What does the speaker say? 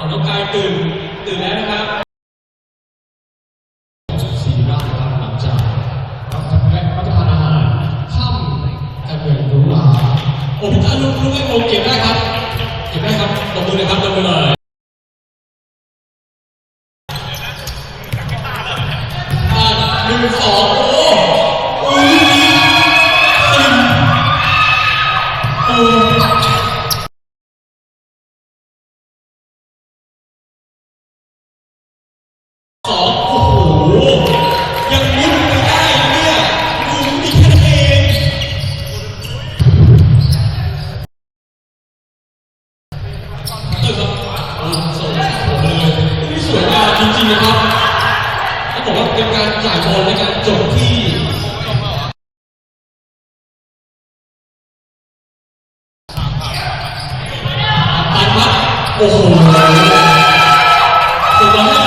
เอาน้องกายตื่น ตื่นแล้วนะครับสี่บ้านนะครับหลังจากรับประทานรับประทานอาหารค่ำแต่เกิดรู้ว่าโอ้พี่ตาลุกลุกให้โอเก็บได้ครับ เก็บได้ครับตบมือเลยครับตบมือเลย จริงๆนะครับต้องบอกว่าเป็นการจ่ายบอลในการจบที่ตันวัดโอ้โหสุดยอด